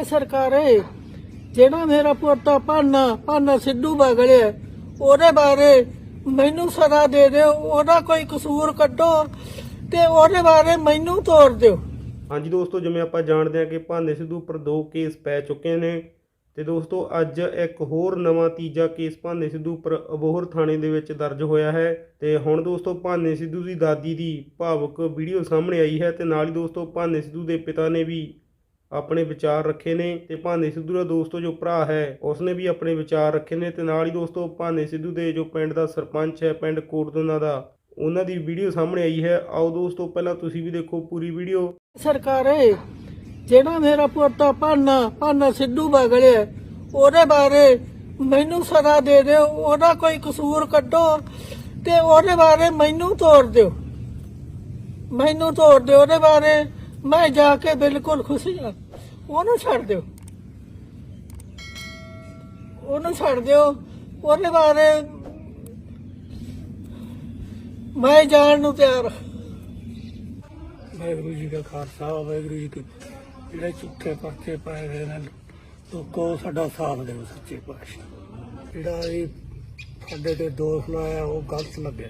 ਇਹ ਸਰਕਾਰ ਜਿਹੜਾ ਮੇਰਾ ਪੋਤਾ ਭਾਨਾ ਭਾਨਾ ਸਿੱਧੂ ਬਗਲਿਆ ਉਹਦੇ ਬਾਰੇ ਮੈਨੂੰ ਸਜ਼ਾ ਦੇ ਦਿਓ, ਉਹਦਾ ਕੋਈ ਕਸੂਰ ਕੱਢੋ ਤੇ ਉਹਦੇ ਬਾਰੇ ਮੈਨੂੰ ਤੋੜ ਦਿਓ। ਹਾਂਜੀ ਦੋਸਤੋ, ਜਿਵੇਂ ਆਪਾਂ ਜਾਣਦੇ ਹਾਂ ਕਿ ਭਾਨੇ ਸਿੱਧੂ ਉੱਪਰ ਦੋ ਕੇਸ ਪੈ ਚੁੱਕੇ ਨੇ, ਤੇ ਦੋਸਤੋ, ਅੱਜ ਇੱਕ ਹੋਰ ਨਵਾਂ ਤੀਜਾ ਕੇਸ ਭਾਨੇ ਸਿੱਧੂ ਉੱਪਰ ਅਬੋਹਰ ਥਾਣੇ ਦੇ ਵਿੱਚ ਦਰਜ ਹੋਇਆ ਹੈ। ਤੇ ਹੁਣ ਦੋਸਤੋ, ਭਾਨੇ ਸਿੱਧੂ ਦੀ ਦਾਦੀ ਦੀ ਭਾਵੁਕ ਵੀਡੀਓ ਸਾਹਮਣੇ ਆਈ ਹੈ ਤੇ ਨਾਲ ਹੀ ਦੋਸਤੋ, ਭਾਨੇ ਸਿੱਧੂ ਦੇ ਪਿਤਾ ਨੇ ਵੀ ਆਪਣੇ ਵਿਚਾਰ ਰੱਖੇ ਨੇ ਤੇ ਭਾਨੇ ਸਿੱਧੂ ਦਾ ਦੋਸਤੋ ਜੋ ਭਰਾ ਹੈ, ਉਸਨੇ ਵੀ ਆਪਣੇ ਵਿਚਾਰ ਰੱਖੇ ਨੇ ਤੇ ਨਾਲ ਹੀ ਦੋਸਤੋ ਭਾਨੇ ਸਿੱਧੂ ਦੇ ਜੋ ਪਿੰਡ ਦਾ ਸਰਪੰਚ ਹੈ, ਪਿੰਡ ਕੋਟਦੋਨਾ ਦਾ, ਉਹਨਾਂ ਦੀ ਵੀਡੀਓ ਸਾਹਮਣੇ ਆਈ ਹੈ। ਆਓ ਦੋਸਤੋ ਪਹਿਲਾਂ ਤੁਸੀਂ ਵੀ ਦੇਖੋ ਪੂਰੀ ਵੀਡੀਓ। ਸਰਕਾਰ ਜਿਹੜਾ ਮੇਰਾ ਪੋਤਾ ਭਾਨਾ ਭਾਨਾ ਸਿੱਧੂ ਬਗਲਿਆ ਉਹਦੇ ਬਾਰੇ ਮੈਨੂੰ ਸਜ਼ਾ ਦੇ ਦਿਓ, ਉਹਦਾ ਕੋਈ ਕਸੂਰ ਕੱਢੋ ਤੇ ਉਹਦੇ ਬਾਰੇ ਮੈਨੂੰ ਤੋੜ ਦਿਓ। ਮੈਨੂੰ ਤੋੜ ਦਿਓ, ਉਹਦੇ ਬਾਰੇ ਮੈਂ ਜਾ ਕੇ ਬਿਲਕੁਲ ਖੁਸ਼ੀ ਹਾਂ। ਉਹਨੂੰ ਛੱਡ ਦਿਓ। ਉਹਨੂੰ ਛੱਡ ਦਿਓ। ਉਹਦੇ ਬਾਰੇ ਮੈਂ ਜਾਣ ਨੂੰ ਤਿਆਰ ਵਾਹਿਗੁਰੂ ਜੀ ਕਾ ਖਾਲਸਾ, ਵਾਹਿਗੁਰੂ ਜੀ ਕੀ ਜਿਹੜੇ ਝੂਠੇ ਪਰਚੇ ਪਾਏ ਹੋਏ ਨੇ, ਲੋਕੋ ਸਾਡਾ ਸਾਥ ਦਿਓ ਸੱਚੇ ਪਾਤਸ਼ਾਹ। ਜਿਹੜਾ ਇਹ ਸਾਡੇ ਤੇ ਦੋਸ਼ ਲਾਇਆ, ਉਹ ਗਲਤ ਲੱਗਿਆ।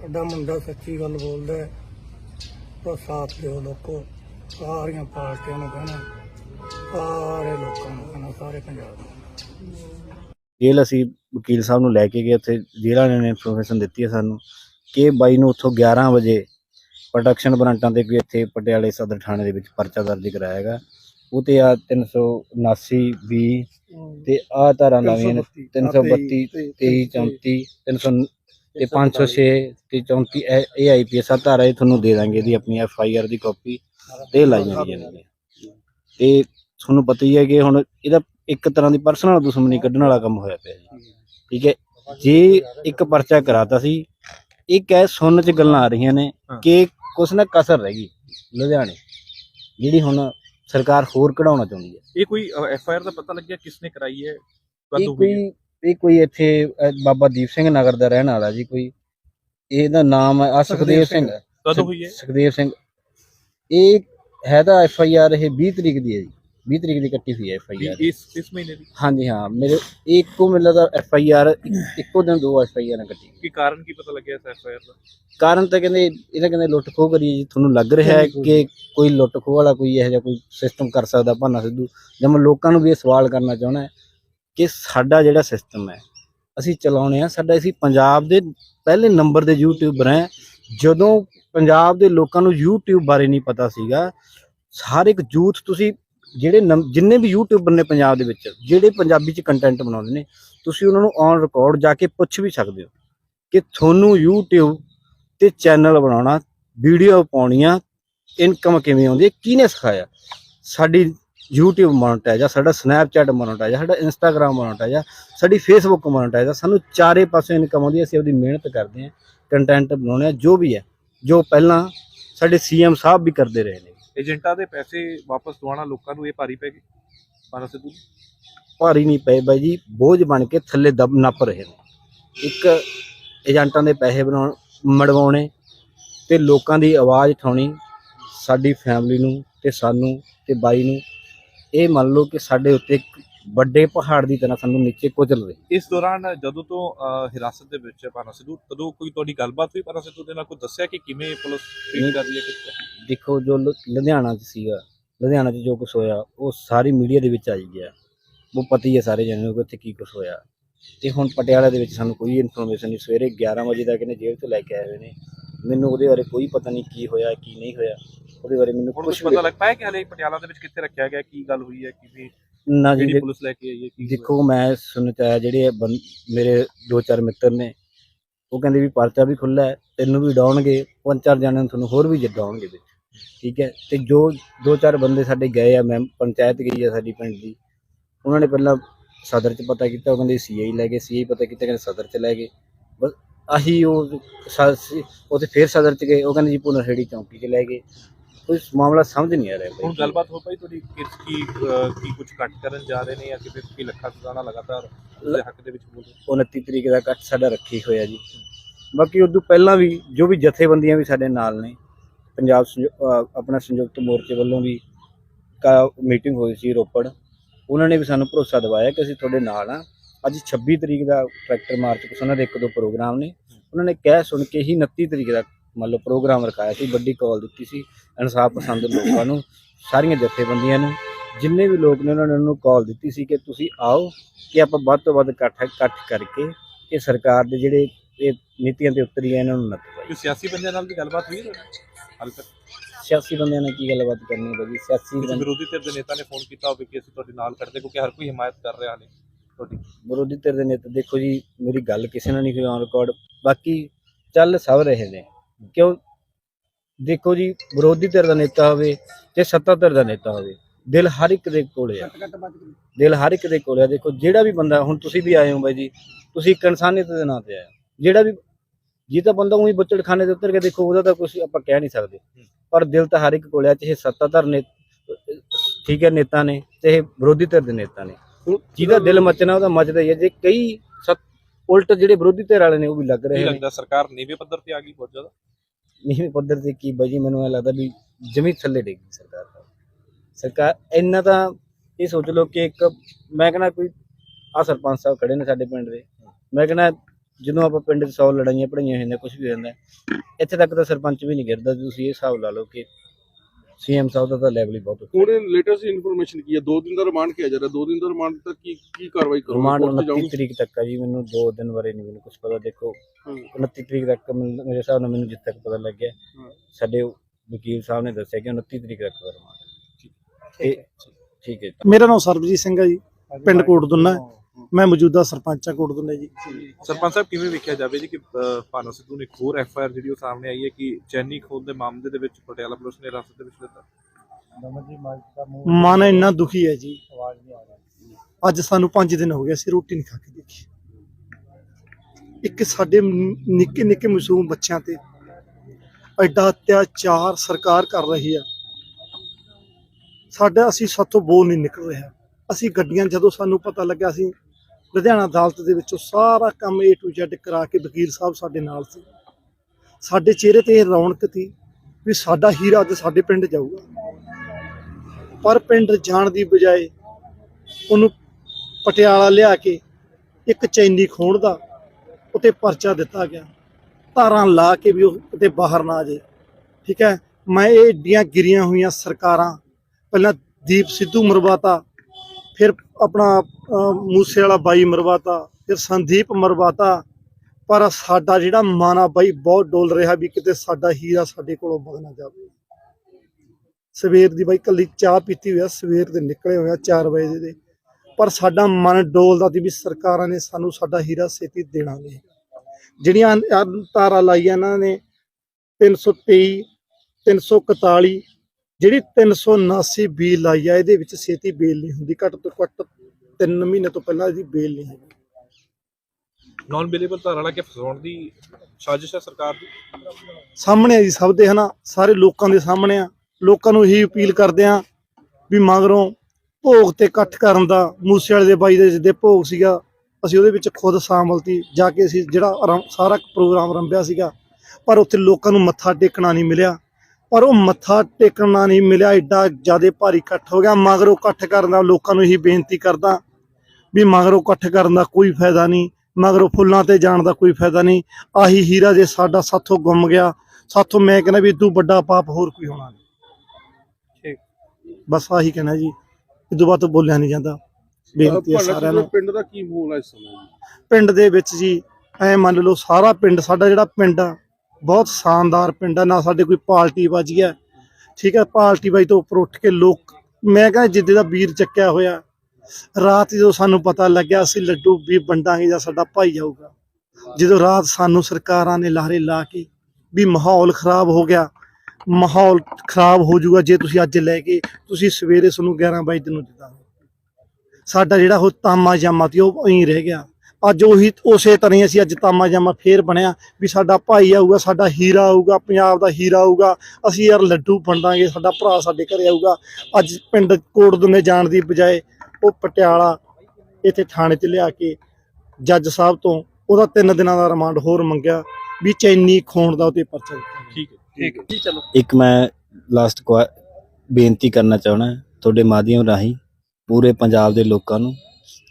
ਸਾਡਾ ਮੁੰਡਾ ਸੱਚੀ ਗੱਲ ਬੋਲਦਾ ਹੈ। ਤਾਂ ਸਾਥ ਦਿਓ ਲੋਕੋ। ਸਾਰੀਆਂ ਪਾਰਟੀਆਂ ਨੂੰ ਕਹਿਣਾ, ਸਾਰੇ ਲੋਕਾਂ ਨੂੰ ਕਹਿਣਾ, ਸਾਰੇ ਪੰਜਾਬ ਨੂੰ। ਜੇਲ੍ਹ ਅਸੀਂ ਵਕੀਲ ਸਾਹਿਬ ਨੂੰ ਲੈ ਕੇ ਗਏ, ਉੱਥੇ ਜੇਲ੍ਹਾਂ ਨੇ ਇਨਫੋਰਮੇਸ਼ਨ ਦਿੱਤੀ ਹੈ ਸਾਨੂੰ ਕਿ ਬਾਈ ਨੂੰ ਉੱਥੋਂ 11 ਵਜੇ ਪ੍ਰੋਟੈਕਸ਼ਨ ਵਾਰੰਟਾਂ ਤੇ ਕੋਈ ਇੱਥੇ ਪਟਿਆਲੇ ਸਦਰ ਥਾਣੇ ਦੇ ਵਿੱਚ ਪਰਚਾ ਦਰਜ ਕਰਾਇਆ ਹੈਗਾ। ਉਹ ਤੇ ਆ 379 ਵੀ ਤੇ ਆ ਧਾਰਾ ਲਾਵੀਆਂ ਨੇ 332 23 34 300 ਤੇ 506 ਤੇ 34 ਇਹ- ਇਹ ਆਈਪੀਐਸ ਆ ਧਾਰਾ ਇਹ ਤੁਹਾਨੂੰ ਦੇ ਦਾਂਗੇ ਇਹਦੀ ਆਪਣੀ ਐਫ ਆਈ ਆਰ ਦੀ ਕਾਪੀ। ਤੇ ਲਾਈਆਂ ਗਈਆਂ ਨੇ। ਤੇ ਤੁਹਾਨੂੰ ਪਤਾ ਹੀ ਹੈ ਕਿ ਹੁਣ ਇਹਦਾ ਇੱਕ ਤਰ੍ਹਾਂ ਦੀ ਪਰਸਨਲ ਦੁਸ਼ਮਣੀ ਕੱਢਣ ਵਾਲਾ ਕੰਮ ਹੋਇਆ ਪਿਆ ਜੀ। ਠੀਕ ਹੈ ਜੇ ਇੱਕ ਪਰਚਾ ਕਰਾਤਾ ਸੀ ਇੱਕ ਹੈ ਸੁਣਨ ਚ ਗੱਲਾਂ ਆ ਰਹੀਆਂ ਨੇ ਕਿ ਕੁਛ ਨਾ ਕਸਰ ਰਹਿ ਗਈ ਲੁਧਿਆਣੇ ਜਿਹੜੀ ਹੁਣ ਸਰਕਾਰ ਹੋਰ ਕਢਾਉਣਾ ਚਾਹੁੰਦੀ ਹੈ। ਇਹ ਕੋਈ ਐਫ ਆਈ ਆਰ ਦਾ ਪਤਾ ਲੱਗਿਆ ਕਿਸਨੇ ਕਰਾਈ ਹੈ? ਇਹ ਕਦੋਂ ਹੋਈ ਹੈ। ਕੋਈ ਇਹ ਕੋਈ ਇੱਥੇ ਅਹ, ਬਾਬਾ ਦੀਪ ਸਿੰਘ ਨਗਰ ਦਾ ਰਹਿਣ ਵਾਲਾ ਜੀ ਕੋਈ। ਇਹਦਾ ਨਾਮ ਹੈ ਆਹ ਸੁਖਦੇਵ ਸਿੰਘ। ਕਦੋਂ ਹੋਈ ਹੈ ਸੁਖਦੇਵ ਸਿੰਘ। ਇਹ ਹੈ ਤਾਂ ਐਫ ਆਈ ਆਰ ਇਹ 20 ਤਰੀਕ ਦੀ ਹੈ ਜੀ। 20 ਤਰੀਕ ਦੀ ਕੱਟੀ ਹੋਈ ਹੈ ਐਫ ਆਈ ਵੀ ਆਰ ਇਸ ਇਸ ਮਹੀਨੇ ਦੀ? ਹਾਂਜੀ ਹਾਂ ਮੇਰੇ ਇੱਕੋ ਮਿਲਦਾ ਦਾ ਐਫ ਆਈ ਆਰ ਇੱਕੋ ਦਿਨ ਦੋ ਐਫ ਆਈ ਆਰ ਕੱਟੀ। ਕੀ ਕਾਰਨ ਕੀ ਪਤਾ ਲੱਗਿਆ ਇਸ ਐਫ ਆਈ ਆਰ ਦਾ? ਕਾਰਨ ਤਾਂ ਕਹਿੰਦੇ ਇਹਦਾ ਕਹਿੰਦੇ ਲੁੱਟ ਖੋਹ ਕਰੀ ਜੀ ਤੁਹਾਨੂੰ ਲੱਗ ਰਿਹਾ ਹੈ ਕਿ ਕੋਈ ਲੁੱਟ ਖੋਹ ਵਾਲਾ ਕੋਈ ਇਹੋ ਜਿਹਾ ਕੋਈ ਸਿਸਟਮ ਕਰ ਸਕਦਾ ਭਾਨਾ ਸਿੱਧੂ। ਜਾਂ ਮੈਂ ਲੋਕਾਂ ਨੂੰ ਵੀ ਇਹ ਸਵਾਲ ਕਰਨਾ ਚਾਹੁੰਦਾ ਹੈ ਕਿ ਸਾਡਾ ਜਿਹੜਾ ਸਿਸਟਮ ਹੈ, ਅਸੀਂ ਚਲਾਉਣੇ ਆ। ਸਾਡਾ ਅਸੀਂ ਪੰਜਾਬ ਦੇ ਪਹਿਲੇ ਨੰਬਰ ਦੇ ਯੂਟਿਊਬਰ ਹੈ। ਜਦੋਂ ਪੰਜਾਬ ਦੇ ਲੋਕਾਂ ਨੂੰ YouTube ਬਾਰੇ ਨਹੀਂ ਪਤਾ ਸੀਗਾ, ਹਰ ਇੱਕ ਯੂਥ ਤੁਸੀਂ ਜਿਹੜੇ ਨਮ- ਜਿੰਨੇ ਵੀ ਯੂਟਿਊਬਰ ਨੇ ਪੰਜਾਬ ਦੇ ਵਿੱਚ, ਜਿਹੜੇ ਪੰਜਾਬੀ ਚ ਕੰਟੈਂਟ ਬਣਾਉਂਦੇ ਨੇ, ਤੁਸੀਂ ਉਹਨਾਂ ਨੂੰ ਔਨ ਰਿਕਾਰਡ ਜਾ ਕੇ ਪੁੱਛ ਵੀ ਸਕਦੇ ਹੋ ਕਿ ਤੁਹਾਨੂੰ YouTube ਤੇ ਚੈਨਲ ਬਣਾਉਣਾ ਵੀਡੀਓ ਪਾਉਣੀਆਂ ਇਨਕਮ ਕਿਵੇਂ ਆਉਂਦੀ ਹੈ, ਕਿਹਨੇ ਸਿਖਾਇਆ? ਸਾਡੀ YouTube ਮੋਨਟਾਈਜ਼ ਆ ਸਾਡਾ Snapchat ਮੋਨਟਾਈਜ਼ ਆ ਸਾਡਾ Instagram ਮੋਨਟਾਈਜ਼ ਆ ਸਾਡੀ Facebook ਮੋਨਟਾਈਜ਼ ਆ। ਸਾਨੂੰ ਚਾਰੇ ਪਾਸੇ ਇਨਕਮ ਆਉਂਦੀ ਅਸੀਂ ਆਪਦੀ ਮਿਹਨਤ ਕਰਦੇ ਹਾਂ ਕੰਟੈਂਟ ਬਣਾਉਣੇ ਆ ਜੋ ਵੀ ਹੈ ਜੋ ਪਹਿਲਾਂ ਸਾਡੇ ਸੀਐਮ ਸਾਹਿਬ ਵੀ ਕਰਦੇ ਰਹੇ ਨੇ। ਏਜੰਟਾਂ ਦੇ ਪੈਸੇ ਵਾਪਸ ਦਵਾਉਣਾ ਲੋਕਾਂ ਨੂੰ ਇਹ ਭਾਰੀ ਪੈ ਗਈ ਭਾਰਤ ਸਿੱਧੂ। ਭਾਰੀ ਨਹੀਂ ਪਏ ਬਾਈ ਜੀ ਬੋਝ ਬਣ ਕੇ ਥੱਲੇ ਦਬ ਨੱਪ ਰਹੇ ਨੇ। ਇੱਕ ਏਜੰਟਾਂ ਦੇ ਪੈਸੇ ਬਣਾਉਣ ਮੜਵਾਉਣੇ ਤੇ ਲੋਕਾਂ ਦੀ ਆਵਾਜ਼ ਉਠਾਉਣੀ ਸਾਡੀ ਫੈਮਿਲੀ ਨੂੰ ਤੇ ਸਾਨੂੰ ਤੇ ਬਾਈ ਨੂੰ ਇਹ ਮੰਨ ਲਓ ਕਿ ਸਾਡੇ ਉੱਤੇ ਇੱਕ ਵੱਡੇ ਪਹਾੜ ਦੀ ਤਰ੍ਹਾਂ ਸਾਨੂੰ ਨੀਚੇ ਕੁਚਲ ਰਹੇ। ਇਸ ਦੌਰਾਨ ਜਦੋਂ ਤੋਂ ਅਹ, ਹਿਰਾਸਤ ਦੇ ਵਿੱਚ ਹੈ ਸਿੱਧੂ ਤਦੋਂ ਕੋਈ ਤੁਹਾਡੀ ਗੱਲਬਾਤ ਹੋਈ ਭਾਰਤ ਸਿੱਧੂ ਦੇ ਨਾਲ? ਕੋਈ ਦੱਸਿਆ ਕਿ ਕਿਵੇਂ ਪੁਲਿਸ ਟ੍ਰੀਟ ਕਰ ਰਹੀ ਹੈ ਕਿਸ ਤਰ੍ਹਾਂ? ਦੇਖੋ ਜੋ ਲੁ- ਲੁਧਿਆਣਾ 'ਚ ਸੀਗਾ ਲੁਧਿਆਣਾ 'ਚ ਜੋ ਕੁਝ ਹੋਇਆ ਉਹ ਸਾਰੀ ਮੀਡੀਆ ਦੇ ਵਿੱਚ ਆਈ ਗਿਆ। ਉਹ ਪਤਾ ਹੀ ਹੈ ਸਾਰੇ ਜਣੇ ਨੂੰ ਕਿ ਉੱਥੇ ਕੀ ਕੁਝ ਹੋਇਆ। ਤੇ ਹੁਣ ਪਟਿਆਲਾ ਦੇ ਵਿੱਚ ਸਾਨੂੰ ਕੋਈ ਇਨਫੋਰਮੇਸ਼ਨ ਨਹੀਂ। ਸਵੇਰੇ 11 ਵਜੇ ਦਾ ਕਹਿੰਦੇ ਜੇਲ੍ਹ ਤੋਂ ਲੈ ਕੇ ਆਏ ਹੋਏ ਨੇ। ਮੈਨੂੰ ਉਹਦੇ ਬਾਰੇ ਕੋਈ ਪਤਾ ਨਹੀਂ ਕੀ ਹੋਇਆ ਕੀ ਨਹੀਂ ਹੋਇਆ। ਉਹਦੇ ਬਾਰੇ ਮੈਨੂੰ ਕੁਝ ਪਤਾ ਲੱਗ ਪਾਇਆ ਕਿ ਹਲੇ ਪਟਿਆਲਾ ਦੇ ਵਿੱਚ ਕਿੱਥੇ ਰੱਖਿਆ ਗਿਆ ਕੀ ਗੱਲ ਹੋਈ ਹੈ ਕਿਵੇਂ ਨਾ ਜੀ ਪੁਲਿਸ ਲੈ ਕੇ ਆਈ ਹੈ ਕੀ? ਦੇਖੋ ਮੈਂ ਸੁਣ ਚ ਆਇਆ ਜਿਹੜੇ ਮੇਰੇ ਦੋ ਚਾਰ ਮਿੱਤਰ ਨੇ ਉਹ ਕਹਿੰਦੇ ਵੀ ਪਰਚਾ ਵੀ ਖੁੱਲਾ ਹੈ ਤੈਨੂੰ ਵੀ ਡਾਉਣਗੇ ਪੰਜ ਚਾਰ ਜਣਿਆਂ ਨੂੰ ਤੁਹਾਨੂੰ ਹੋਰ ਵੀ ਜਿੱਦਾਉਣਗੇ ਵਿੱਚ। ਠੀਕ ਹੈ? ਤੇ ਜੋ ਦੋ ਚਾਰ ਬੰਦੇ ਸਾਡੇ ਗਏ ਆ ਮੈਂ ਪੰਚਾਇਤ ਗਈ ਆ ਸਾਡੀ ਪਿੰਡ ਦੀ ਉਹਨਾਂ ਨੇ ਪਹਿਲਾਂ ਸਦਰ ਚ ਪਤਾ ਕੀਤਾ ਉਹ ਕਹਿੰਦੇ ਸੀਆਈ ਲੈ ਗਏ ਸੀਆਈ ਪਤਾ ਕੀਤਾ ਕਹਿੰਦੇ ਸਦਰ ਚ ਲੈ ਗਏ। ਬਸ ਆਹੀ ਉਹ ਉੱਥੇ ਫੇਰ ਸਦਰ ਚ ਗਏ ਉਹ ਕਹਿੰਦੇ ਜੀ ਪੁਨਰਹੇੜੀ ਚੌਂਕੀ ਚ ਲੈ ਗਏ। ਕੋਈ ਮਾਮਲਾ ਸਮਝ ਨਹੀਂ ਆ ਰਿਹਾ ਹੁਣ ਗੱਲਬਾਤ ਹੋ ਪਈ ਤੁਹਾਡੀ ਕਿਸ ਕੀ ਕੀ ਕੁਝ ਕੱਟ ਕਰਨ ਜਾ ਰਹੇ ਨੇ ਜਾਂ ਕਿਸੇ ਕੀ ਲੱਖਾਂ ਸੁਦਾਨਾ ਲਗਾਤਾਰ ਉਸਦੇ ਹੱਕ ਦੇ ਵਿੱਚ ਬੋਲ ਰਹੇ 29 ਤਰੀਕ ਦਾ ਕੱਟ ਸਾਡਾ ਰੱਖੀ ਹੋਇਆ ਜੀ। ਬਾਕੀ ਉਦੋਂ ਪਹਿਲਾਂ ਵੀ ਜੋ ਵੀ ਜਥੇਬੰਦੀਆਂ ਵੀ ਸਾਡੇ ਨਾਲ ਨੇ ਪੰਜਾਬ ਆਪਣਾ ਸੰਯੁਕਤ ਮੋਰਚੇ ਵੱਲੋਂ ਵੀ ਮੀਟਿੰਗ ਹੋਈ ਸੀ ਰੋਪੜ। ਉਹਨਾਂ ਨੇ ਵੀ ਸਾਨੂੰ ਭਰੋਸਾ ਦਿਵਾਇਆ ਕਿ ਅਸੀਂ ਤੁਹਾਡੇ ਨਾਲ ਆ ਅੱਜ 26 ਤਰੀਕ ਦਾ ਟਰੈਕਟਰ ਮਾਰਚ ਕੁਛ ਉਹਨਾਂ ਦੇ ਇੱਕ ਦੋ ਪ੍ਰੋਗਰਾਮ ਨੇ। ਉਹਨਾਂ ਨੇ ਕਹਿ ਸੁਣ ਕੇ ਹੀ 29 ਤਰੀਕ ਦਾ ਮੰਨ ਲਓ ਪ੍ਰੋਗਰਾਮ ਰਖਾਇਆ ਸੀ ਵੱਡੀ ਕਾਲ ਦਿੱਤੀ ਸੀ ਇਨਸਾਫ ਪਸੰਦ ਲੋਕਾਂ ਨੂੰ ਸਾਰੀਆਂ ਜਥੇਬੰਦੀਆਂ ਨੂੰ। ਜਿੰਨੇ ਵੀ ਲੋਕ ਨੇ ਉਹਨਾਂ ਨੇ ਉਹਨੂੰ ਕਾਲ ਦਿੱਤੀ ਸੀ ਕਿ ਤੁਸੀਂ ਆਓ ਕਿ ਆਪਾਂ ਵੱਧ ਤੋਂ ਵੱਧ ਇਕੱਠ ਇਕੱਠ ਕਰਕੇ ਇਹ ਸਰਕਾਰ ਦੇ ਜਿਹੜੇ ਇਹ ਨੀਤੀਆਂ ਤੇ ਉਤਰੀ ਹੈ ਇਹਨਾਂ ਨੂੰ ਨੱਥ ਕੋਈ ਸਿਆਸੀ ਬੰਦਿਆਂ ਨਾਲ ਵੀ ਗੱਲਬਾਤ ਹੋਈ ਹਾਲ ਤੱਕ। ਸਿਆਸੀ ਬੰਦਿਆਂ ਨਾਲ ਕੀ ਗੱਲਬਾਤ ਕਰਨੀ ਹੈ ਸਿਆਸੀ ਵਿਰੋਧੀ ਧਿਰ ਦੇ ਨੇਤਾ ਨੇ ਫੋਨ ਕੀਤਾ ਹੋਵੇ ਕਿ ਅਸੀਂ ਤੁਹਾਡੇ ਨਾਲ ਖੜਦੇ ਕਿਉਂਕਿ ਹਰ ਕੋਈ ਹਮਾਇਤ ਕਰ ਰਿਹਾ ਨੇ। ਤੁਹਾਡੀ। ਵਿਰੋਧੀ ਧਿਰ ਦੇ ਨੇਤਾ ਦੇਖੋ ਜੀ ਮੇਰੀ ਗੱਲ ਕਿਸੇ ਨਾਲ ਨਹੀਂ ਹੋਈ ਔਨ ਰਿਕਾਰਡ ਬਾਕੀ ਚੱਲ ਸਭ ਰਹੇ ਨੇ। ਕਿਉਂ? ਦੇਖੋ ਜੀ ਵਿਰੋਧੀ ਧਿਰ ਦਾ ਨੇਤਾ ਹੋਵੇ ਤੇ ਸੱਤਾ ਧਿਰ ਦਾ ਨੇਤਾ ਹੋਵੇ ਦਿਲ ਹਰ ਇੱਕ ਦੇ ਕੋਲੇ ਆ। ਦਿਲ ਹਰ ਇੱਕ ਦੇ ਕੋਲੇ ਆ। ਦੇਖੋ ਜਿਹੜਾ ਵੀ ਬੰਦਾ ਹੁਣ ਤੁਸੀਂ ਵੀ ਆਏ ਹੋ ਬਾਈ ਜੀ ਤੁਸੀਂ ਇੱਕ ਇਨਸਾਨੀਅਤ ਦੇ ਨਾਂ ਤੇ ਆਏ। ਜਿਹੜਾ ਵੀ ਜੀ ਤਾਂ ਬੰਦਾ ਉਹੀ ਬੁੱਚੜਖਾਨੇ ਦੇ ਉੱਤਰ ਕੇ ਦੇਖੋ ਉਹਦਾ ਤਾਂ ਕੁਝ ਆਪਾਂ ਕਹਿ ਨਹੀਂ ਸਕਦੇ। ਪਰ ਦਿਲ ਤਾਂ ਹਰ ਇੱਕ ਕੋਲੇ ਆ ਚਾਹੇ ਸੱਤਾਧਰ ਨੇ ਠੀਕ ਹੈ ਨੇਤਾ ਨੇ ਤੇ ਇਹ ਵਿਰੋਧੀ ਧਿਰ ਦੇ ਨੇਤਾ ਨੇ। ਜਿਹਦਾ ਦਿਲ ਮਚਣਾ ਉਹਦਾ ਮਚਦਾ ਹੀ ਹੈ। ਜੇ ਕਈ ਸਤ ਉਲਟ ਜਿਹੜੇ ਵਿਰੋਧੀ ਧਿਰ ਵਾਲੇ ਨੇ ਉਹ ਵੀ ਲੱਗ ਕੀ ਰਹੇ ਨੇ। ਲੱਗਦਾ ਸਰਕਾਰ ਨੀਵੇਂ ਪੱਧਰ ਤੇ ਆ ਗਈ ਬਹੁਤ ਜ਼ਿਆਦਾ? ਨੀਵੇਂ ਪੱਧਰ ਤੇ ਕੀ ਬਾਜੀ ਮੈਨੂੰ ਇਹ ਲੱਗਦਾ ਵੀ ਜਮੀ ਥੱਲੇ ਡੇਗੀ ਸਰਕਾਰ। ਦਾ ਸਰਕਾਰ ਇੰਨਾ ਤਾਂ ਇਹ ਸੋਚ ਲਓ ਕਿ ਇੱਕ ਮੈਂ ਕਹਿੰਦਾ ਕੋਈ ਆ ਸਰਪੰਚ ਸਾਹਿਬ ਖੜੇ ਨੇ ਸਾਡੇ ਪਿੰਡ ਦੇ। ਮੈਂ ਕਹਿੰਦਾ ਜਦੋਂ ਆਪਾਂ ਪਿੰਡ 'ਚ 100 ਲੜਾਈਆਂ ਪੜਾਈਆਂ ਹੋਈਆਂ ਕੁਝ ਵੀ ਹੁੰਦਾ ਇੱਥੇ ਤੱਕ ਤਾਂ ਸਰਪੰਚ ਵੀ ਨਹੀਂ ਗਿਰਦਾ। ਤੁਸੀਂ ਇਹ ਹਿਸਾਬ ਲਾ ਲਓ ਕਿ ਸੀਐਮ ਸਾਹਿਬ ਦਾ ਤਾਂ ਲੈਵਲ ਹੀ ਬਹੁਤ ਉੱਤੇ ਹੁਣ ਲੇਟੈਸਟ ਇਨਫੋਰਮੇਸ਼ਨ ਕੀ ਹੈ? ਦੋ ਦਿਨ ਦਾ ਰਿਮਾਂਡ ਕਿਹਾ ਜਾ ਰਿਹਾ। ਦੋ ਦਿਨ ਦਾ ਰਿਮਾਂਡ ਤੱਕ ਕੀ ਕੀ ਕਾਰਵਾਈ ਕਰੋਗੇ? ਰਿਮਾਂਡ ਕੋਰਟ 'ਚ 29 ਜਾਊਂਗੇ? ਤਰੀਕ ਤੱਕ ਆ ਜੀ ਮੈਨੂੰ 2 ਦਿਨ ਬਾਰੇ ਨਹੀਂ ਮੈਨੂੰ ਕੁਝ ਪਤਾ। ਦੇਖੋ ਹਮ। 29 ਤਰੀਕ ਤੱਕ ਮੇਰੇ ਹਿਸਾਬ ਨਾਲ ਮੈਨੂੰ ਜਿੱਥੇ ਤੱਕ ਪਤਾ ਲੱਗਿਆ। ਸਾਡੇ ਵਕੀਲ ਸਾਹਿਬ ਨੇ ਦੱਸਿਆ ਕਿ 29 ਤਰੀਕ ਤੱਕ ਦਾ ਰਿਮਾਂਡ ਠੀਕ ਹੈ। ਠੀਕ ਹੈ। ਮੇਰਾ ਨਾਮ ਸਰਬਜੀਤ ਸਿੰਘ ਹੈ ਜੀ ਪਿੰਡ ਕੋਟਦੁੰਨਾ ਹੈ। ਮੈਂ ਮੌਜੂਦਾ ਸਰਪੰਚ ਹਾਂ ਕੋਟਦੁੰਨਾ ਜੀ। ਸਰਪੰਚ ਸਾਹਿਬ ਕਿਵੇਂ ਵੇਖਿਆ ਜਾਵੇ ਜੀ ਕਿ ਭਾਨੋ ਸਿੱਧੂ ਨੇ ਹੋਰ ਐਫ ਆਰ ਜਿਹੜੀ ਉਹ ਸਾਹਮਣੇ ਆਈ ਹੈ ਕਿ ਚੈਨੀ ਖੋਦ ਦੇ ਮਾਮਲੇ ਦੇ ਵਿੱਚ ਪਟਿਆਲਾ ਪੁਲਿਸ ਨੇ ਹਿਰਾਸਤ ਦੇ ਵਿੱਚ ਲਿੱਤਾ? ਮਨ ਇੰਨਾ ਦੁਖੀ ਹੈ ਜੀ। ਅੱਜ ਸਾਨੂੰ 5 ਦਿਨ ਹੋ ਗਏ ਅਸੀਂ ਰੋਟੀ ਨਹੀਂ ਖਾ ਕੇ ਦੇਖੀ। ਇੱਕ ਸਾਡੇ ਨਿੱਕੇ ਨਿੱਕੇ ਮਾਸੂਮ ਬੱਚਿਆਂ ਤੇ ਐਡਾ ਅਤਿਆਚਾਰ ਸਰਕਾਰ ਕਰ ਰਹੀ ਹੈ। ਸਾਡਾ ਅਸੀਂ ਸਾਥੋਂ ਬੋਲ ਨਹੀਂ ਨਿਕਲ ਰਿਹਾ। ਅਸੀਂ ਗੱਡੀਆਂ ਜਦੋਂ ਸਾਨੂੰ ਪਤਾ ਲੱਗਿਆ ਸੀ ਲੁਧਿਆਣਾ ਅਦਾਲਤ ਦੇ ਵਿੱਚੋਂ ਸਾਰਾ ਕੰਮ A to Z ਕਰਾ ਕੇ ਵਕੀਲ ਸਾਹਿਬ ਸਾਡੇ ਨਾਲ ਸੀ। ਸਾਡੇ ਚਿਹਰੇ ਤੇ ਇਹ ਰੌਣਕ ਸੀ ਵੀ ਸਾਡਾ ਹੀਰਾ ਅੱਜ ਸਾਡੇ ਪਿੰਡ ਜਾਊਗਾ। ਪਰ ਪਿੰਡ ਜਾਣ ਦੀ ਬਜਾਏ ਉਹਨੂੰ ਪਟਿਆਲਾ ਲਿਆ ਕੇ ਇੱਕ ਚੈਨੀ ਖੋਣ ਦਾ ਉਤੇ ਪਰਚਾ ਦਿੱਤਾ ਗਿਆ। ਧਾਰਾਂ ਲਾ ਕੇ ਵੀ ਉਹ ਕਿਤੇ ਬਾਹਰ ਨਾ ਆ ਜੇ ਠੀਕ ਹੈ? ਮੈਂ ਇਹ ਏਡੀਆਂ ਗਿਰੀਆਂ ਹੋਈਆਂ ਸਰਕਾਰਾਂ, ਪਹਿਲਾਂ ਦੀਪ ਸਿੱਧੂ ਮਰਵਾਤਾ ਫਿਰ ਆਪਣਾ ਮੂਸੇ ਵਾਲਾ ਬਾਈ ਮਰਵਾਤਾ, ਫਿਰ ਸੰਦੀਪ ਮਰਵਾਤਾ। ਪਰ ਸਾਡਾ ਜਿਹੜਾ ਮਨ ਆ ਬਾਈ ਬਹੁਤ ਡੋਲ ਰਿਹਾ ਵੀ ਕਿਤੇ ਸਾਡਾ ਹੀਰਾ ਸਾਡੇ ਕੋਲੋਂ ਵਗ ਨਾ ਜਾਵੇ। ਸਵੇਰ ਦੀ ਬਾਈ ਕੱਲੀ ਚਾਹ ਪੀਤੀ ਹੋਇਆ ਸਵੇਰ ਦੇ ਨਿਕਲੇ ਹੋਇਆ 4 ਵਜੇ ਦੇ। ਪਰ ਸਾਡਾ ਮਨ ਡੋਲਦਾ ਸੀ ਵੀ ਸਰਕਾਰਾਂ ਨੇ ਸਾਨੂੰ ਸਾਡਾ ਹੀਰਾ ਛੇਤੀ ਦੇਣਾ ਨਹੀਂ। ਜਿਹੜੀਆਂ ਆਹ ਲਾਈਆਂ ਇਹਨਾਂ ਨੇ 323 341 ਜਿਹੜੀ 379 ਬੀਲ ਲਾਈ ਆ ਇਹਦੇ ਵਿੱਚ ਛੇਤੀ ਬੇਲ ਨਹੀਂ ਹੁੰਦੀ ਘੱਟ ਤੋਂ ਘੱਟ 3 ਮਹੀਨੇ ਤੋਂ ਪਹਿਲਾਂ ਇਹਦੀ ਬੇਲ ਨਹੀਂ ਹੁੰਦੀ। ਨਾਨ ਬਿਲੇਬਲ ਧਾਰਾ ਲਾ ਕੇ ਫਸਾਉਣ ਦੀ ਸਾਜ਼ਿਸ਼ ਹੈ ਸਰਕਾਰ ਦੀ? ਸਾਹਮਣੇ ਆ ਜੀ ਸਭ ਦੇ ਹਨਾ ਸਾਰੇ ਲੋਕਾਂ ਦੇ ਸਾਹਮਣੇ ਆ। ਲੋਕਾਂ ਨੂੰ ਇਹੀ ਅਪੀਲ ਕਰਦੇ ਆ ਵੀ ਮਗਰੋਂ ਭੋਗ ਤੇ ਇਕੱਠ ਕਰਨ ਦਾ ਮੂਸੇ ਵਾਲੇ ਦੇ ਬਾਈ ਦੇ ਜਿੱਦੇ ਭੋਗ ਸੀਗਾ ਅਸੀਂ ਉਹਦੇ ਵਿੱਚ ਖੁਦ ਸ਼ਾਮਲ ਸੀ ਜਾ ਕੇ ਅਸੀਂ ਜਿਹੜਾ ਆਰੰ- ਸਾਰਾ ਪ੍ਰੋਗਰਾਮ ਰੰਭਿਆ ਸੀਗਾ ਪਰ ਉੱਥੇ ਲੋਕਾਂ ਨੂੰ ਮੱਥਾ ਟੇਕਣਾ ਨਹੀਂ ਮਿਲਿਆ। ਪਰ ਉਹ ਮੱਥਾ ਟੇਕਣਾ ਨਹੀਂ ਮਿਲਿਆ ਐਡਾ ਜ਼ਿਆਦਾ ਭਾਰੀ ਇਕੱਠ ਹੋ ਗਿਆ। ਮਗਰੋਂ ਇਕੱਠ ਕਰਨ ਦਾ ਲੋਕਾਂ ਨੂੰ ਇਹੀ ਬੇਨਤੀ ਕਰਦਾ ਵੀ ਮਗਰੋਂ ਇਕੱਠ ਕਰਨ ਦਾ ਕੋਈ ਫਾਇਦਾ ਨਹੀਂ ਮਗਰੋਂ ਫੁੱਲਾਂ ਤੇ ਜਾਣ ਦਾ ਕੋਈ ਫਾਇਦਾ ਨਹੀਂ। ਆਹੀ ਹੀਰਾ ਜੇ ਸਾਡਾ ਸਾਥੋਂ ਗੁੰਮ ਗਿਆ ਸਾਥੋਂ ਮੈਂ ਕਹਿੰਦਾ ਵੀ ਇਦੋਂ ਵੱਡਾ ਪਾਪ ਹੋਰ ਕੋਈ ਹੋਣਾ ਨਹੀਂ। ਠੀਕ। ਬਸ ਆਹੀ ਕਹਿਣਾ ਜੀ ਇਦੋਂ ਬਾਅਦ ਬੋਲਿਆ ਨਹੀਂ ਜਾਂਦਾ। ਬੇਨਤੀ ਹੈ ਸਾਰਿਆਂ ਨੂੰ। ਪਿੰਡ ਦਾ ਕੀ ਮਾਹੌਲ ਹੈ ਇਸ ਸਮੇਂ? ਪਿੰਡ ਦੇ ਵਿੱਚ ਜੀ ਐ ਮੰਨ ਲਓ ਸਾਰਾ ਪਿੰਡ ਸਾਡਾ ਜਿਹੜਾ ਪਿੰਡ ਆ ਬਹੁਤ ਸ਼ਾਨਦਾਰ ਪਿੰਡ ਆ, ਨਾ ਸਾਡੇ ਕੋਈ ਪਾਰਟੀ ਬਾਜੀ ਹੈ ਠੀਕ ਹੈ ਪਾਰਟੀ ਬਾਜੀ ਤੋਂ ਉੱਪਰ ਉੱਠ ਕੇ ਲੋਕ, ਮੈਂ ਕਹਿੰਦਾ ਜਿੱਦੇ ਦਾ ਵੀਰ ਚੱਕਿਆ ਹੋਇਆ, ਰਾਤ ਜਦੋਂ ਸਾਨੂੰ ਪਤਾ ਲੱਗਿਆ ਅਸੀਂ ਲੱਡੂ ਵੀ ਵੰਡਾਂਗੇ ਜਾਂ ਸਾਡਾ ਭਾਈ ਆਊਗਾ ਜਦੋਂ ਰਾਤ ਸਾਨੂੰ ਸਰਕਾਰਾਂ ਨੇ ਲਾਰੇ ਲਾ ਕੇ ਵੀ ਮਾਹੌਲ ਖਰਾਬ ਹੋ ਗਿਆ, ਮਾਹੌਲ ਖਰਾਬ ਹੋ ਜਾਊਗਾ ਜੇ ਤੁਸੀਂ ਅੱਜ ਲੈ ਕੇ, ਤੁਸੀਂ ਸਵੇਰੇ ਸਾਨੂੰ 11 ਵਜੇ ਨੂੰ ਦਿੱਤਾ। ਸਾਡਾ ਜਿਹੜਾ ਉਹ ਤਾਮਾ ਜਾਮਾ ਸੀ, ਉਹ ਐਂ ਰਹਿ ਗਿਆ। ਅੱਜ ਉਹੀ ਉਸੇ ਤਰ੍ਹਾਂ ਹੀ ਅਸੀਂ ਅੱਜ ਤਾਮਾ ਜਾਮਾ ਫੇਰ ਬਣਿਆ ਵੀ ਸਾਡਾ ਭਾਈ ਆਊਗਾ ਸਾਡਾ ਹੀਰਾ ਆਊਗਾ ਪੰਜਾਬ ਦਾ ਹੀਰਾ ਆਊਗਾ। ਅਸੀਂ ਯਾਰ ਲੱਡੂ ਵੰਡਾਂਗੇ ਸਾਡਾ ਭਰਾ ਸਾਡੇ ਘਰੇ ਆਊਗਾ। ਅੱਜ ਪਿੰਡ ਕੋਟਦੁਨੇ ਜਾਣ ਦੀ ਬਜਾਏ ਉਹ ਪਟਿਆਲਾ ਇੱਥੇ ਥਾਣੇ 'ਚ ਲਿਆ ਕੇ ਜੱਜ ਸਾਹਿਬ ਤੋਂ ਉਹਦਾ 3 ਦਿਨਾਂ ਦਾ ਰਿਮਾਂਡ ਹੋਰ ਮੰਗਿਆ ਵੀ ਚੈਨੀ ਖੋਣ ਦਾ ਉਹਤੇ ਪਰਚਾ ਦਿੱਤਾ ਠੀਕ ਹੈ ਠੀਕ ਹੈ। ਜੀ ਚਲੋ। ਇੱਕ ਮੈਂ ਲਾਸਟ ਬੇਨਤੀ ਕਰਨਾ ਚਾਹਣਾ ਤੁਹਾਡੇ ਮਾਧਿਅਮ ਰਾਹੀਂ ਪੂਰੇ ਪੰਜਾਬ ਦੇ ਲੋਕਾਂ ਨੂੰ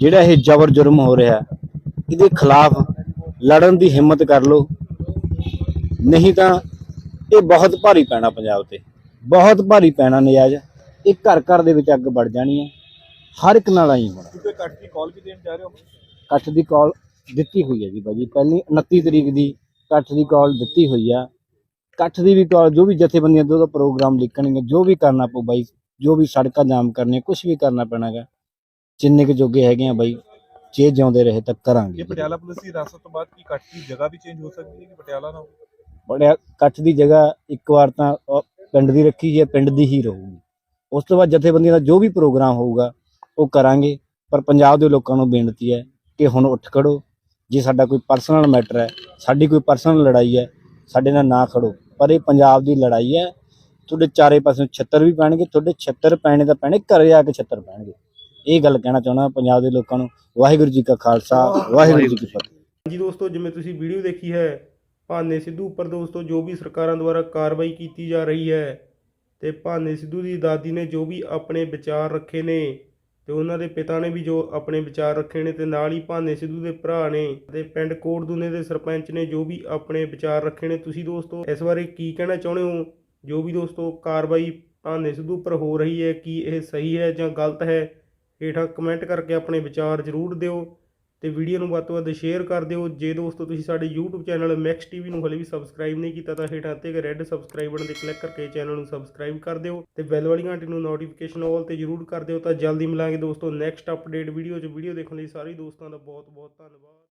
ਜਿਹੜਾ ਇਹ ਜ਼ਬਰ ਜੁਰਮ ਹੋ ਰਿਹਾ ਇਹਦੇ ਖਿਲਾਫ ਲੜਨ ਦੀ ਹਿੰਮਤ ਕਰ ਲਓ। ਨਹੀਂ ਤਾਂ ਇਹ ਬਹੁਤ ਭਾਰੀ ਪੈਣਾ ਪੰਜਾਬ ਤੇ। ਬਹੁਤ ਭਾਰੀ ਪੈਣਾ ਨਜਾਇਜ਼। ਇਹ ਘਰ ਘਰ ਦੇ ਵਿੱਚ ਅੱਗ ਵੜ ਜਾਣੀ ਹੈ। ਹਰ ਇੱਕ ਨਾਲ ਆਈ ਹੋਣਾ। ਕੱਟ ਦੀ ਕਾਲ ਵੀ ਦੇਣ ਜਾ ਰਹੇ ਹੋ ਇਕੱਠ ਦੀ ਕਾਲ ਦਿੱਤੀ ਹੋਈ ਹੈ ਜੀ ਬਾਜੀ ਪਹਿਲੀ 29 ਤਰੀਕ ਦੀ ਇਕੱਠ ਦੀ ਕਾਲ ਦਿੱਤੀ ਹੋਈ ਆ। ਇਕੱਠ ਦੀ ਵੀ ਕਾਲ ਜੋ ਵੀ ਜਥੇਬੰਦੀਆਂ ਦੋ ਦਾ ਪ੍ਰੋਗਰਾਮ ਲਿਖਣਗੇ ਜੋ ਵੀ ਕਰਨਾ ਪਊ ਬਾਈ ਜੋ ਵੀ ਸੜਕਾਂ ਜਾਮ ਕਰਨੇ ਕੁਝ ਵੀ ਕਰਨਾ ਪੈਣਾਗਾ। ਜਿੰਨੇ ਕੁ ਜੋਗੇ ਹੈਗੇ ਆ ਬਾਈ ਜੇ ਜਿਉਂਦੇ ਰਹੇ ਤਾਂ ਕਰਾਂਗੇ ਪਟਿਆਲਾ ਪੁਲਿਸ ਦੀ ਹਿਰਾਸਤ ਤੋਂ ਬਾਅਦ ਕੀ ਕੱਟ ਦੀ ਜਗ੍ਹਾ ਵੀ ਚੇਂਜ ਹੋ ਸਕਦੀ ਹੈ ਕਿ ਪਟਿਆਲਾ ਨਾ ਬੜਿਆ ਇਕੱਠ ਦੀ ਜਗ੍ਹਾ ਇੱਕ ਵਾਰ ਤਾਂ ਉਹ ਪਿੰਡ ਦੀ ਰੱਖੀ ਹੈ ਪਿੰਡ ਦੀ ਹੀ ਰਹੂਗੀ। ਉਸ ਤੋਂ ਬਾਅਦ ਜਥੇਬੰਦੀਆਂ ਦਾ ਜੋ ਵੀ ਪ੍ਰੋਗਰਾਮ ਹੋਊਗਾ ਉਹ ਕਰਾਂਗੇ। ਪਰ ਪੰਜਾਬ ਦੇ ਲੋਕਾਂ ਨੂੰ ਬੇਨਤੀ ਹੈ ਕਿ ਹੁਣ ਉੱਠ ਖੜੋ। ਜੇ ਸਾਡਾ ਕੋਈ ਪਰਸਨਲ ਮੈਟਰ ਹੈ ਸਾਡੀ ਕੋਈ ਪਰਸਨਲ ਲੜਾਈ ਹੈ ਸਾਡੇ ਨਾਲ ਨਾ ਖੜੋ। ਪਰ ਇਹ ਪੰਜਾਬ ਦੀ ਲੜਾਈ ਹੈ। ਤੁਹਾਡੇ ਚਾਰੇ ਪਾਸੇ ਛੱਤਰ ਵੀ ਪੈਣਗੇ ਤੁਹਾਡੇ ਛੱਤਰ ਪੈਣੇ ਤਾਂ ਪੈਣੇ ਘਰੇ ਆ ਕੇ ਛੱਤਰ ਪੈਣਗੇ। ਇਹ ਗੱਲ ਕਹਿਣਾ ਚਾਹੁੰਦਾ ਪੰਜਾਬ ਦੇ ਲੋਕਾਂ ਨੂੰ, ਵਾਹਿਗੁਰੂ ਜੀ ਕਾ ਖਾਲਸਾ, ਵਾਹਿਗੁਰੂ ਜੀ ਕੀ ਫਤਿਹ। ਹਾਂਜੀ ਦੋਸਤੋ, ਜਿਵੇਂ ਤੁਸੀਂ ਵੀਡੀਓ ਦੇਖੀ ਹੈ, ਭਾਨੇ ਸਿੱਧੂ ਉੱਪਰ ਦੋਸਤੋ, ਜੋ ਵੀ ਸਰਕਾਰਾਂ ਦੁਆਰਾ ਕਾਰਵਾਈ ਕੀਤੀ ਜਾ ਰਹੀ ਹੈ, ਤੇ ਭਾਨੇ ਸਿੱਧੂ ਦੀ ਦਾਦੀ ਨੇ ਜੋ ਵੀ ਆਪਣੇ ਵਿਚਾਰ ਰੱਖੇ ਨੇ, ਤੇ ਉਹਨਾਂ ਦੇ ਪਿਤਾ ਨੇ ਵੀ ਜੋ ਆਪਣੇ ਵਿਚਾਰ ਰੱਖੇ ਨੇ, ਤੇ ਨਾਲ ਹੀ ਭਾਨੇ ਸਿੱਧੂ ਦੇ ਭਰਾ ਨੇ, ਤੇ ਪਿੰਡ ਕੋਟਦੂਨੇ ਦੇ ਸਰਪੰਚ ਨੇ ਜੋ ਵੀ ਆਪਣੇ ਵਿਚਾਰ ਰੱਖੇ ਨੇ, ਤੁਸੀਂ ਦੋਸਤੋ, ਇਸ ਬਾਰੇ ਕੀ ਕਹਿਣਾ ਚਾਹੁੰਦੇ ਹੋ? ਜੋ ਵੀ ਦੋਸਤੋ, ਕਾਰਵਾਈ ਭਾਨੇ ਸਿੱਧੂ ਉੱਪਰ ਹੋ ਰਹੀ ਹੈ, ਕੀ ਇਹ ਸਹੀ ਹੈ ਜਾਂ ਗਲਤ ਹੈ? ਹੇਠਾਂ ਕਮੈਂਟ ਕਰਕੇ ਆਪਣੇ ਵਿਚਾਰ ਜ਼ਰੂਰ ਦਿਓ ਤੇ ਵੀਡੀਓ ਨੂੰ ਵੱਧ ਤੋਂ ਵੱਧ ਸ਼ੇਅਰ ਕਰ ਦਿਓ। ਜੇ ਦੋਸਤੋ ਤੁਸੀਂ ਸਾਡੇ YouTube ਚੈਨਲ ਮੈਕਸ ਟੀਵੀ ਨੂੰ ਹਲੇ ਵੀ ਸਬਸਕ੍ਰਾਈਬ ਨਹੀਂ ਕੀਤਾ ਤਾਂ ਹੇਠਾਂ ਤੇ ਇੱਕ ਰੈੱਡ ਸਬਸਕ੍ਰਾਈਬ ਬਟਨ ਤੇ ਕਲਿੱਕ ਕਰਕੇ ਚੈਨਲ ਨੂੰ ਸਬਸਕ੍ਰਾਈਬ ਕਰ ਦਿਓ ਤੇ ਬੈਲ ਵਾਲੀ ਘੰਟੀ ਨੂੰ ਨੋਟੀਫਿਕੇਸ਼ਨ ਆਲ ਤੇ ਜ਼ਰੂਰ ਕਰ ਦਿਓ। ਤਾਂ ਜਲਦੀ ਮਿਲਾਂਗੇ ਦੋਸਤੋ ਨੈਕਸਟ ਅਪਡੇਟ ਵੀਡੀਓ 'ਚ। ਵੀਡੀਓ ਦੇਖਣ ਲਈ ਸਾਰੇ ਦੋਸਤਾਂ ਦਾ ਬਹੁਤ ਬਹੁਤ ਧੰਨਵਾਦ।